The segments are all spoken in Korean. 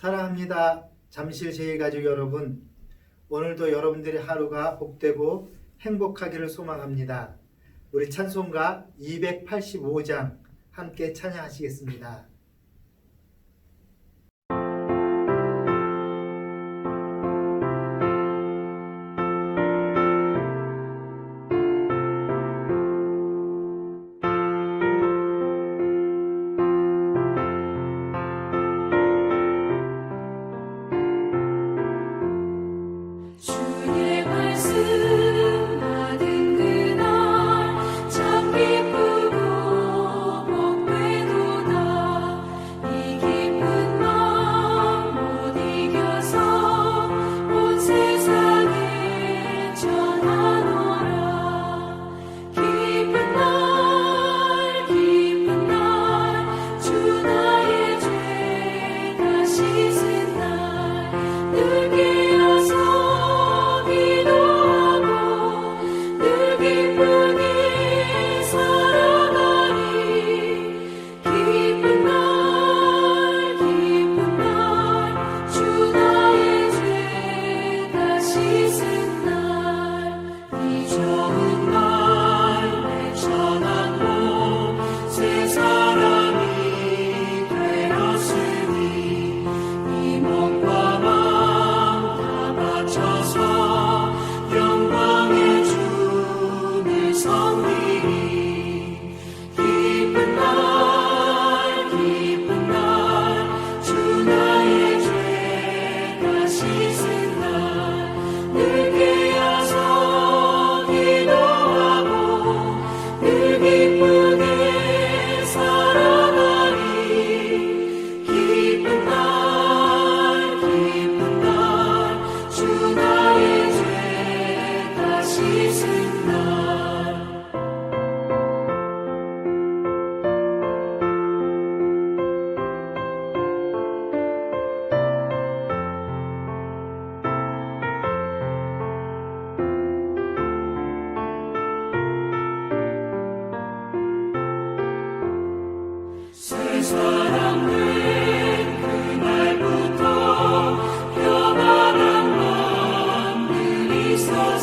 사랑합니다. 잠실 제일가족 여러분. 오늘도 여러분들의 하루가 복되고 행복하기를 소망합니다. 우리 찬송가 285장 함께 찬양하시겠습니다.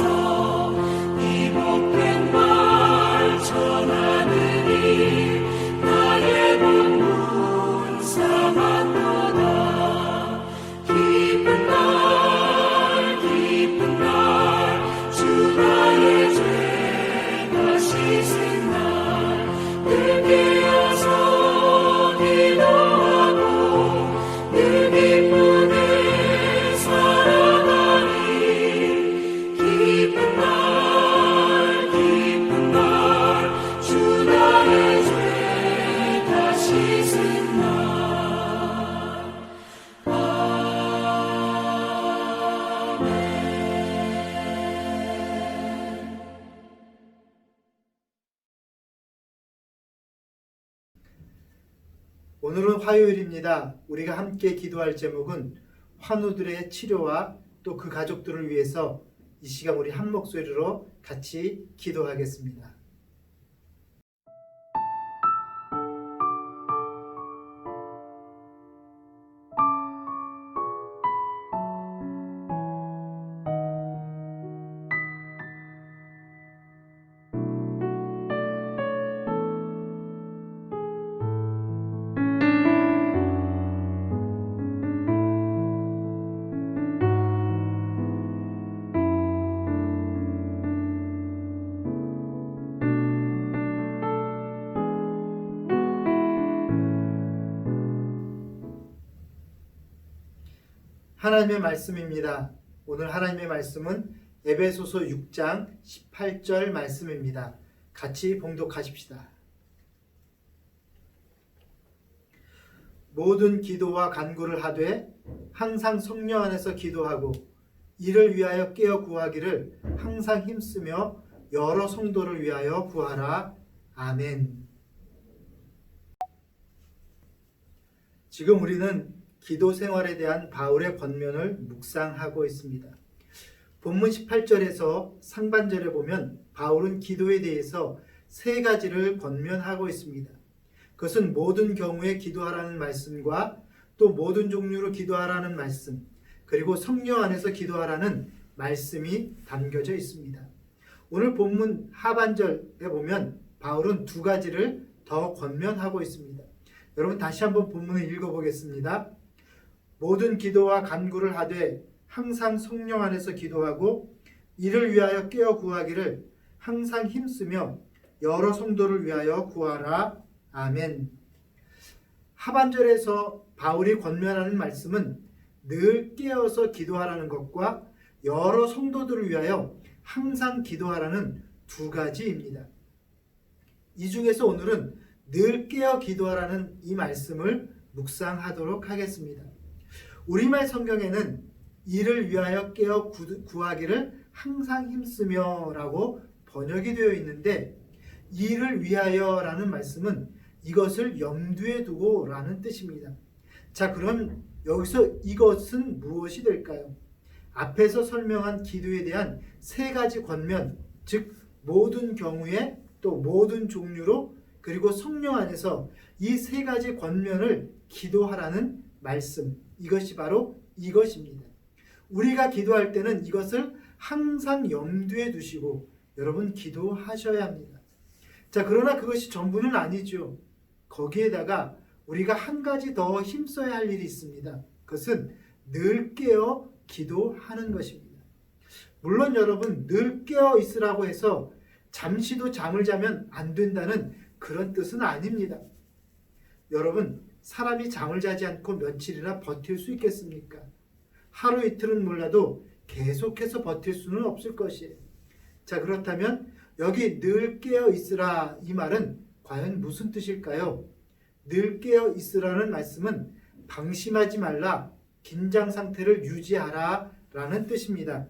마 화요일입니다. 우리가 함께 기도할 제목은 환우들의 치료와 또 그 가족들을 위해서 이 시간 우리 한 목소리로 같이 기도하겠습니다. 하나님의 말씀입니다. 오늘 하나님의 말씀은 에베소서 6장 18절 말씀입니다. 같이 봉독하십시다. 모든 기도와 간구를 하되 항상 성령 안에서 기도하고 이를 위하여 깨어 구하기를 항상 힘쓰며 여러 성도를 위하여 구하라. 아멘. 지금 우리는 기도 생활에 대한 바울의 권면을 묵상하고 있습니다. 본문 18절에서 상반절에 보면 바울은 기도에 대해서 세 가지를 권면하고 있습니다. 그것은 모든 경우에 기도하라는 말씀과 또 모든 종류로 기도하라는 말씀, 그리고 성령 안에서 기도하라는 말씀이 담겨져 있습니다. 오늘 본문 하반절에 보면 바울은 두 가지를 더 권면하고 있습니다. 여러분 다시 한번 본문을 읽어보겠습니다. 모든 기도와 간구를 하되 항상 성령 안에서 기도하고 이를 위하여 깨어 구하기를 항상 힘쓰며 여러 성도를 위하여 구하라. 아멘. 하반절에서 바울이 권면하는 말씀은 늘 깨어서 기도하라는 것과 여러 성도들을 위하여 항상 기도하라는 두 가지입니다. 이 중에서 오늘은 늘 깨어 기도하라는 이 말씀을 묵상하도록 하겠습니다. 우리말 성경에는 이를 위하여 깨어 구- 구하기를 항상 힘쓰며라고 번역이 되어 있는데 이를 위하여라는 말씀은 이것을 염두에 두고라는 뜻입니다. 자, 그럼 여기서 이것은 무엇이 될까요? 앞에서 설명한 기도에 대한 세 가지 권면, 즉 모든 경우에 또 모든 종류로 그리고 성령 안에서 이 세 가지 권면을 기도하라는 말씀. 이것이 바로 이것입니다. 우리가 기도할 때는 이것을 항상 염두에 두시고 여러분 기도하셔야 합니다. 자, 그러나 그것이 전부는 아니죠. 거기에다가 우리가 한 가지 더 힘써야 할 일이 있습니다. 그것은 늘 깨어 기도하는 것입니다. 물론 여러분 늘 깨어 있으라고 해서 잠시도 잠을 자면 안 된다는 그런 뜻은 아닙니다. 여러분 사람이 잠을 자지 않고 며칠이나 버틸 수 있겠습니까? 하루 이틀은 몰라도 계속해서 버틸 수는 없을 것이에요. 자 그렇다면 여기 늘 깨어 있으라 이 말은 과연 무슨 뜻일까요? 늘 깨어 있으라는 말씀은 방심하지 말라 긴장 상태를 유지하라 라는 뜻입니다.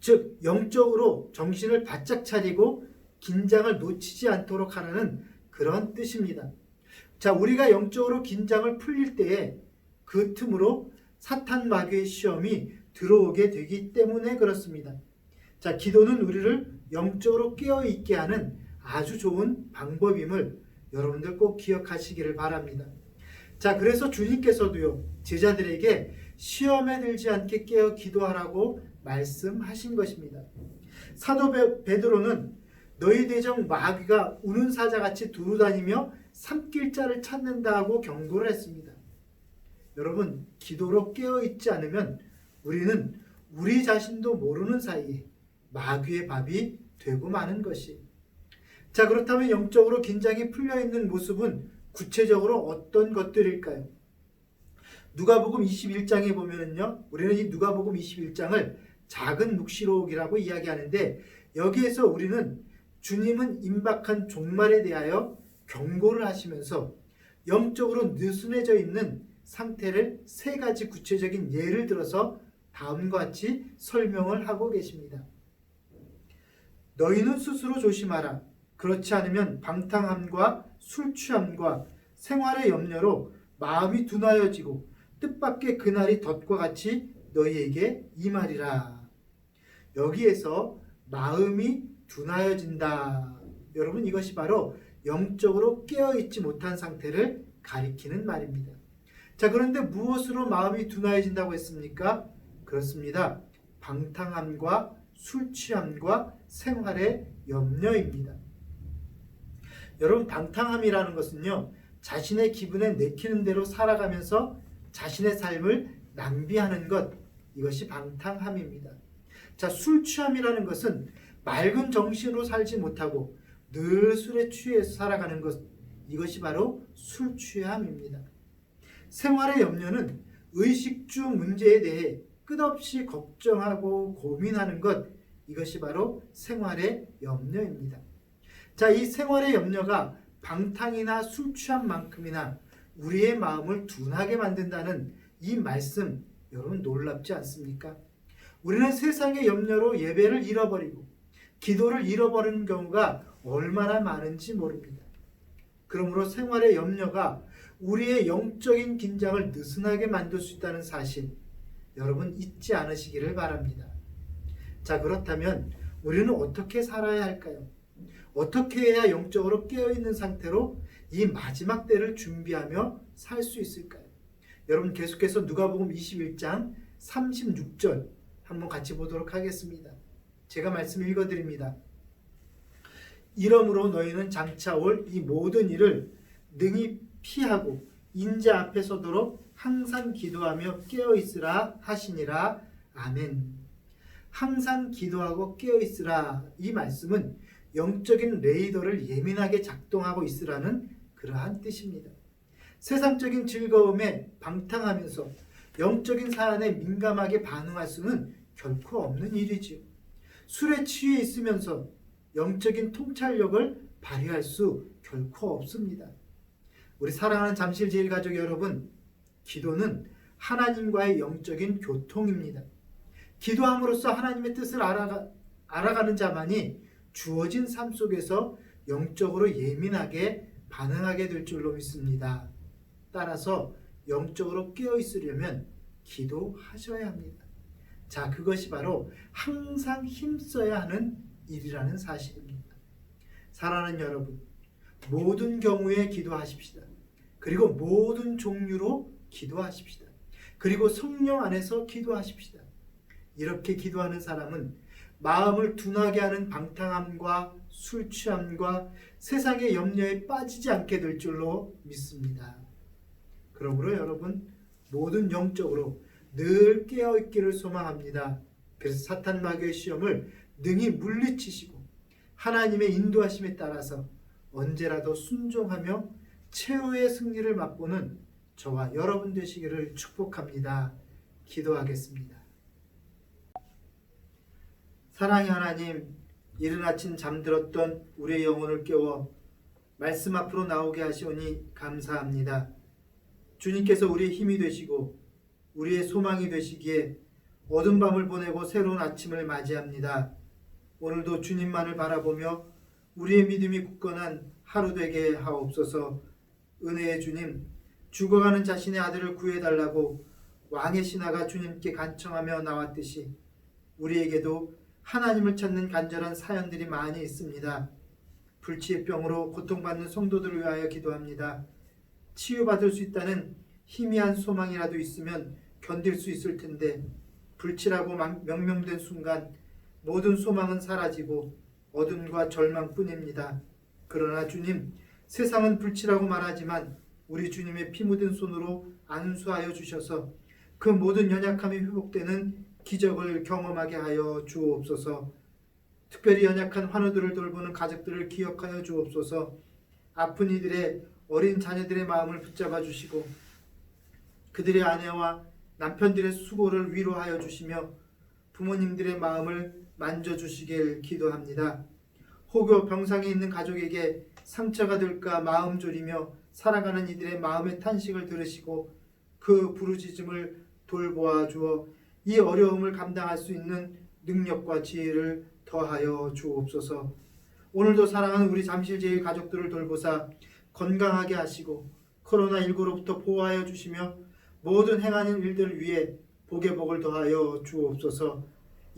즉 영적으로 정신을 바짝 차리고 긴장을 놓치지 않도록 하라는 그런 뜻입니다. 자, 우리가 영적으로 긴장을 풀릴 때에 그 틈으로 사탄 마귀의 시험이 들어오게 되기 때문에 그렇습니다. 자, 기도는 우리를 영적으로 깨어 있게 하는 아주 좋은 방법임을 여러분들 꼭 기억하시기를 바랍니다. 자, 그래서 주님께서도요, 제자들에게 시험에 들지 않게 깨어 기도하라고 말씀하신 것입니다. 사도 베- 베드로는 너희 대적 마귀가 우는 사자같이 두루 다니며 삼킬 자를 찾는다고 경고를 했습니다. 여러분, 기도로 깨어 있지 않으면 우리는 우리 자신도 모르는 사이에 마귀의 밥이 되고 마는 것이. 자, 그렇다면 영적으로 긴장이 풀려 있는 모습은 구체적으로 어떤 것들일까요? 누가복음 21장에 보면은요. 우리는 이 누가복음 21장을 작은 묵시록이라고 이야기하는데 여기에서 우리는 주님은 임박한 종말에 대하여 경고를 하시면서 영적으로 느슨해져 있는 상태를 세 가지 구체적인 예를 들어서 다음과 같이 설명을 하고 계십니다. 너희는 스스로 조심하라. 그렇지 않으면 방탕함과 술 취함과 생활의 염려로 마음이 둔하여지고 뜻밖의 그날이 덫과 같이 너희에게 임하리라. 여기에서 마음이 둔하여진다. 여러분 이것이 바로 영적으로 깨어 있지 못한 상태를 가리키는 말입니다. 자, 그런데 무엇으로 마음이 둔하여진다고 했습니까? 그렇습니다. 방탕함과 술 취함과 생활의 염려입니다. 여러분 방탕함이라는 것은요. 자신의 기분에 내키는 대로 살아가면서 자신의 삶을 낭비하는 것 이것이 방탕함입니다. 자, 술 취함이라는 것은 맑은 정신으로 살지 못하고 늘 술에 취해서 살아가는 것 이것이 바로 술 취함입니다. 생활의 염려는 의식주 문제에 대해 끝없이 걱정하고 고민하는 것 이것이 바로 생활의 염려입니다. 자, 이 생활의 염려가 방탕이나 술 취함만큼이나 우리의 마음을 둔하게 만든다는 이 말씀 여러분 놀랍지 않습니까? 우리는 세상의 염려로 예배를 잃어버리고 기도를 잃어버리는 경우가 얼마나 많은지 모릅니다. 그러므로 생활의 염려가 우리의 영적인 긴장을 느슨하게 만들 수 있다는 사실 여러분 잊지 않으시기를 바랍니다. 자, 그렇다면 우리는 어떻게 살아야 할까요? 어떻게 해야 영적으로 깨어 있는 상태로 이 마지막 때를 준비하며 살 수 있을까요? 여러분 계속해서 누가복음 21장 36절 한번 같이 보도록 하겠습니다. 제가 말씀 읽어드립니다. 이러므로 너희는 장차 올 이 모든 일을 능히 피하고 인자 앞에 서도록 항상 기도하며 깨어 있으라 하시니라 아멘. 항상 기도하고 깨어 있으라 이 말씀은 영적인 레이더를 예민하게 작동하고 있으라는 그러한 뜻입니다. 세상적인 즐거움에 방탕하면서 영적인 사안에 민감하게 반응할 수는 결코 없는 일이지요. 술에 취해 있으면서 영적인 통찰력을 발휘할 수 결코 없습니다. 우리 사랑하는 잠실제일 가족 여러분, 기도는 하나님과의 영적인 교통입니다. 기도함으로써 하나님의 뜻을 알아가, 알아가는 자만이 주어진 삶 속에서 영적으로 예민하게 반응하게 될 줄로 믿습니다. 따라서 영적으로 깨어 있으려면 기도하셔야 합니다. 자, 그것이 바로 항상 힘써야 하는 일이라는 사실입니다. 사랑하는 여러분, 모든 경우에 기도하십시다. 그리고 모든 종류로 기도하십시다. 그리고 성령 안에서 기도하십시다. 이렇게 기도하는 사람은 마음을 둔하게 하는 방탕함과 술 취함과 세상의 염려에 빠지지 않게 될 줄로 믿습니다. 그러므로 여러분 모든 영적으로 늘 깨어 있기를 소망합니다. 그래서 사탄 마귀의 시험을 능히 물리치시고 하나님의 인도하심에 따라서 언제라도 순종하며 최후의 승리를 맛보는 저와 여러분 되시기를 축복합니다. 기도하겠습니다. 사랑의 하나님, 이른 아침 잠들었던 우리의 영혼을 깨워 말씀 앞으로 나오게 하시오니 감사합니다. 주님께서 우리의 힘이 되시고 우리의 소망이 되시기에 어둠 밤을 보내고 새로운 아침을 맞이합니다. 오늘도 주님만을 바라보며 우리의 믿음이 굳건한 하루 되게 하옵소서. 은혜의 주님, 죽어가는 자신의 아들을 구해달라고 왕의 신하가 주님께 간청하며 나왔듯이 우리에게도 하나님을 찾는 간절한 사연들이 많이 있습니다. 불치의 병으로 고통받는 성도들을 위하여 기도합니다. 치유받을 수 있다는 희미한 소망이라도 있으면 견딜 수 있을 텐데 불치라고 명- 명명된 순간 모든 소망은 사라지고 어둠과 절망뿐입니다. 그러나 주님, 세상은 불치라고 말하지만 우리 주님의 피 묻은 손으로 안수하여 주셔서 그 모든 연약함이 회복되는 기적을 경험하게 하여 주옵소서. 특별히 연약한 환우들을 돌보는 가족들을 기억하여 주옵소서. 아픈 이들의 어린 자녀들의 마음을 붙잡아 주시고 그들의 아내와 남편들의 수고를 위로하여 주시며 부모님들의 마음을 만져 주시길 기도합니다. 혹여 병상에 있는 가족에게 상처가 될까 마음 졸이며 살아가는 이들의 마음의 탄식을 들으시고 그 부르짖음을 돌보아 주어 이 어려움을 감당할 수 있는 능력과 지혜를 더하여 주옵소서. 오늘도 사랑하는 우리 잠실제일 가족들을 돌보사 건강하게 하시고 코로나19로부터 보호하여 주시며 모든 행하는 일들 위해 복의 복을 더하여 주옵소서.